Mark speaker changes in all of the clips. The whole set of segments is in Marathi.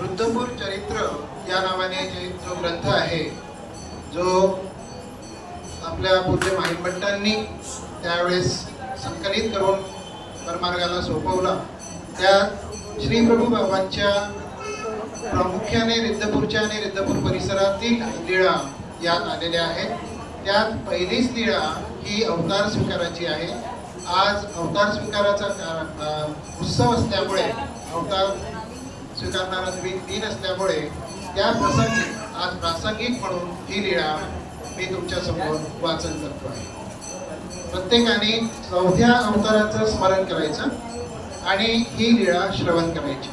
Speaker 1: वृद्धपूर चरित्र या नावाने जे जो ग्रंथ आहे जो आपल्या पूर्वी माहिमभट्टांनी त्यावेळेस संकलित करून परमार्गाला सोपवला. त्यात श्री प्रभू बाबांच्या प्रामुख्याने रिद्धपूरच्या आणि रिद्धपूर परिसरातील लीळा यात आलेल्या आहेत. त्यात पहिलीच लीळा ही अवतार स्वीकाराची आहे. आज अवतार स्वीकाराचा उत्सव असल्यामुळे अवतार स्वीकारणारा दिन दिन असल्यामुळे त्या प्रसंगी आज प्रासंगिक म्हणून ही लीळा मी तुमच्यासमोर वाचन करतो आहे. प्रत्येकाने चौथ्या अवताराचं स्मरण करायचं आणि ही लीळा श्रवण करायची.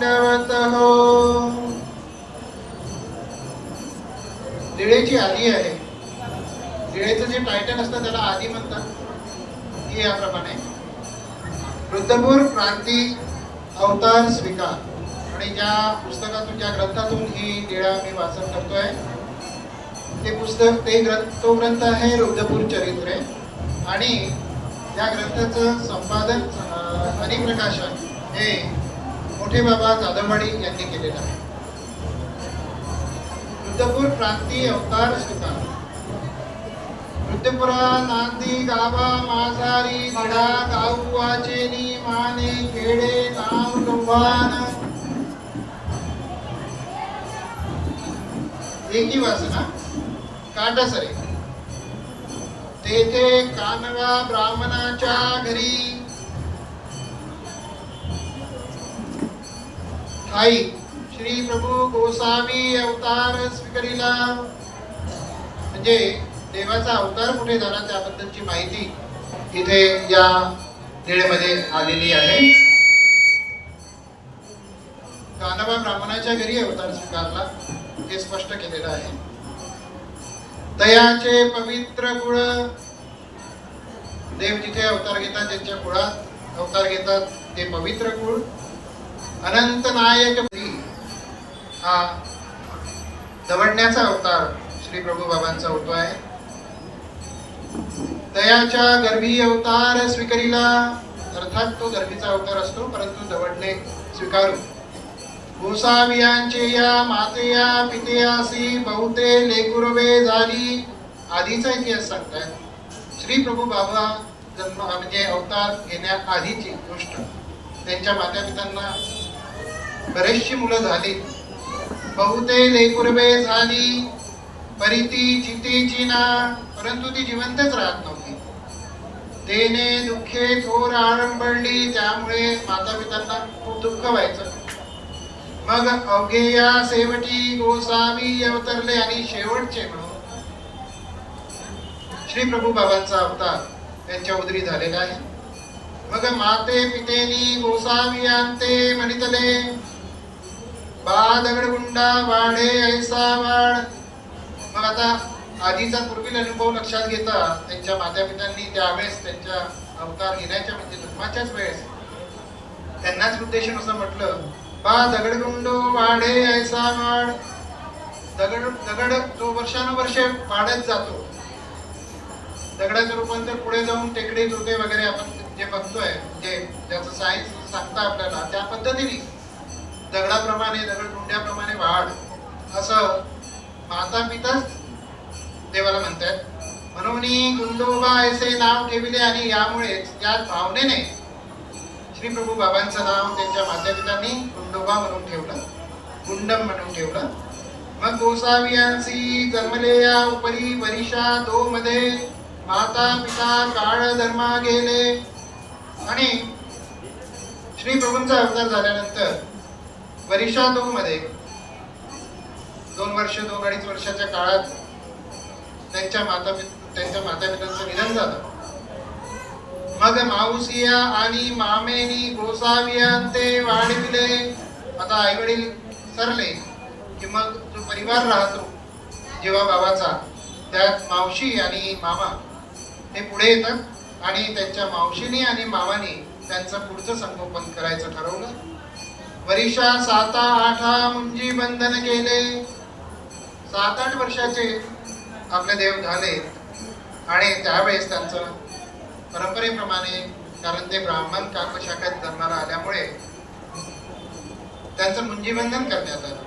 Speaker 1: दंडवत हो आधी आहे. लीळेचं जे टायटल असतं त्याला आधी म्हणतात. ही याप्रमाणे. वृद्धपूर क्रांती अवतार स्वीकार. आणि ज्या पुस्तकातून ज्या ग्रंथातून ही लीळा मी वाचन करतोय ते पुस्तक ते ग्रंथ तो ग्रंथ आहे रुद्रपूर चरित्रे. आणि या ग्रंथाचं संपादन अं, आणि प्रकाशन हे मोठे बाबा जाधववाडी यांनी केलेला आहे. रुद्रपूर क्रांती अवतार स्वीकार रुद्रपुरा नांदी गावा माझारी निडा गाऊ वाचेनी माने खेडे नाव लोभान एकी वासना काटासरे तेथे कानवा ब्राह्मणाच्या घरी आई श्री प्रभू गोस्वामी अवतार स्वीकारिला. म्हणजे देवाचा अवतार कुठे झाला त्याबद्दलची माहिती इथे या खेळमध्ये आलेली आहे. कानवा ब्राह्मणाच्या घरी अवतार स्वीकारला हे स्पष्ट केलेलं आहे. दयाचे पवित्र कुळ देव जिथे अवतार घेतात त्यांच्या कुळात अवतार घेतात ते पवित्र कुळ अनंत नायक हा. दवडण्याचा अवतार श्री प्रभू बाबांचा होतो आहे. दयाच्या गर्भी अवतार स्वीकारिला. अर्थात तो गर्भीचा अवतार असतो परंतु दवडणे स्वीकारू. गोसावियांचे या मातेया पितेयासी बहुते लेकुरवे झाली आधीचा इतिहास सांगतात श्री प्रभू बाबा जन्म म्हणजे अवतार घेण्याआधीची गोष्ट. त्यांच्या माता पित्यांना बरेचशी मुलं झाली. बहुते लेकुरवे झाली. परिती चितेची ना परंतु ती जिवंतच राहत नव्हती. तेने दुःखे थोर आरंभळली त्यामुळे माता पित्यांना खूप दुःख व्हायचं. मग अवघेया सेवटी गोसावी अवतरले आणि शेवटचे म्हणून श्री प्रभू बाबांचा अवतार त्यांच्या उदरी झालेला आहे. मग माते पितेनी गोसावी आणते म्हणितले बा दगडगुंडा वाढे ऐसा वाढ मग आता आधीचा पूर्वील अनुभव लक्षात घेता त्यांच्या माता पित्यांनी त्यावेळेस त्यांच्या अवतार घेण्याच्या म्हणजे जन्माच्याच वेळेस त्यांनाच उद्देशून असं म्हटलं बा दगडगुंडो वाढे ऐसा वाढ दगड दगड जो वर्षानुवर्ष वाढत जातो दगडाचं रूपांतर पुढे जाऊन टेकडे जोते वगैरे आपण जे बघतोय जे ज्याचं सायन्स सांगता आपल्याला त्या पद्धतीने दगडाप्रमाणे दगडगुंड्याप्रमाणे वाढ. असं माता पिताच देवाला म्हणतात म्हणून गुंडोबा असे नाव ठेवले आणि यामुळेच त्याच भावनेने श्री प्रभू बाबांचं नाव त्यांच्या माता पितांनी गुंडोबा म्हणून ठेवलं गुंडम म्हणून ठेवलं. मग गोसावियांसी जन्मले या उपरी वरिषा दो मध्ये माता पिता काळ धर्मा गेले. आणि श्री प्रभूंचा अवतार झाल्यानंतर परीक्षा दोन मध्ये. दोन वर्ष दोन अडीच वर्षाच्या काळात त्यांच्या माता त्यांच्या माता पित्यांचं निधन झालं. मग मावसिया आणि मामेनी गोसावियांते वाढविले. आता आई वडील सरले की मग जो परिवार राहतो जेव्हा बाबाचा त्यात मावशी आणि मामा हे पुढे येतात आणि त्यांच्या मावशीने आणि मामाने त्यांचं पुढचं संगोपन करायचं ठरवलं. वरिषा साता आठा मुंजी बंधन केले. सात आठ वर्षाचे आपले देव झाले. आणि त्यावेळेस त्यांचं परंपरेप्रमाणे कारण ते ब्राह्मण काकशाखात जन्माला आल्यामुळे त्यांचं मुंजीबंधन करण्यात आलं.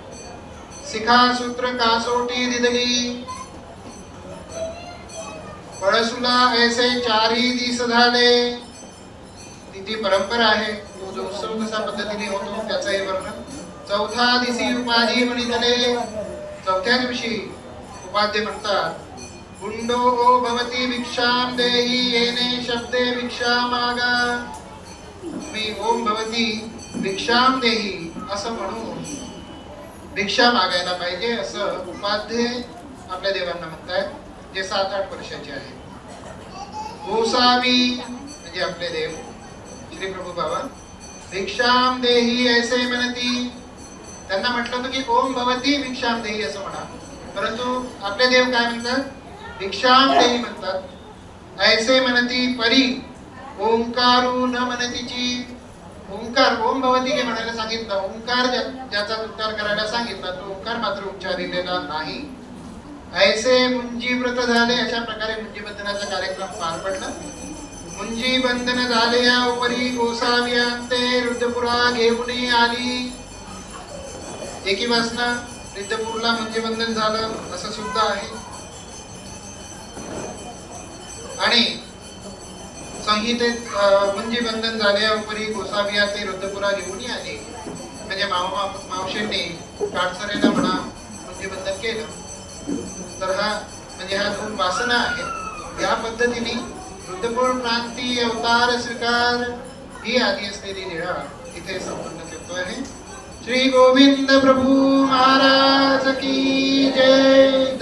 Speaker 1: शिखा सूत्र कासोटी दिदली? पळसुला ऐसे चारही दिस झाले. ती परंपरा आहे. तो जो उत्सव कसा पद्धतीने होतो त्याचंही वर्णन. चौथा दिवशी उपाधी म्हणितले. चौथ्या दिवशी उपाध्ये म्हणतात गुंडो ओ भवती भिक्षाम देही येणे शब्दे भिक्षा मागा मी ओम भवती भिक्षाम देही असं म्हणून भिक्षा मागायला पाहिजे असं उपाध्ये आपल्या देवांना म्हणतायत जे सात आठ वर्षाचे आहेत. गोसावी म्हणजे आपले देव. श्री प्रभू बाबा. भिक्षाम देही ऐसे म्हणती त्यांना म्हटलं होतं की ओम भवती भिक्षाम देही असं म्हणा. परंतु आपले देव काय म्हणतात? भिक्षाम देही म्हणतात. ऐसे म्हणती परी. ओंकारू न म्हणतीची ओंकार ओम भवती हे म्हणायला सांगितलं. ओंकार ज्याचा उच्चार करायला सांगितला तो ओंकार मात्र उच्चारिलेला नाही. ऐसे मुंजी व्रत झाले अशा प्रकारे मुंजी बंधनाचा कार्यक्रम पार पडला. मुंजी बंधन झाले या उपरी गोसावी अंते रुद्रपुरा घेऊन आली. एकी वासना रिद्धपूरला म्हणजे बंधन झालं असं सुद्धा आहे. आणि संहितेत म्हणजे बंधन झाल्या उपरी गोसाविया ते रुद्रपुरा घेऊन आले. म्हणजे मामा मावशींनी काटसरेला म्हणा म्हणजे बंधन केलं. तर हा म्हणजे हा दोन वासना आहेत या पद्धतीने रुद्रपूर प्रांती अवतार स्वीकार. ही आधी असलेली निळा इथे संपन्न करतो आहे श्री गोविंद प्रभू महाराज की जय.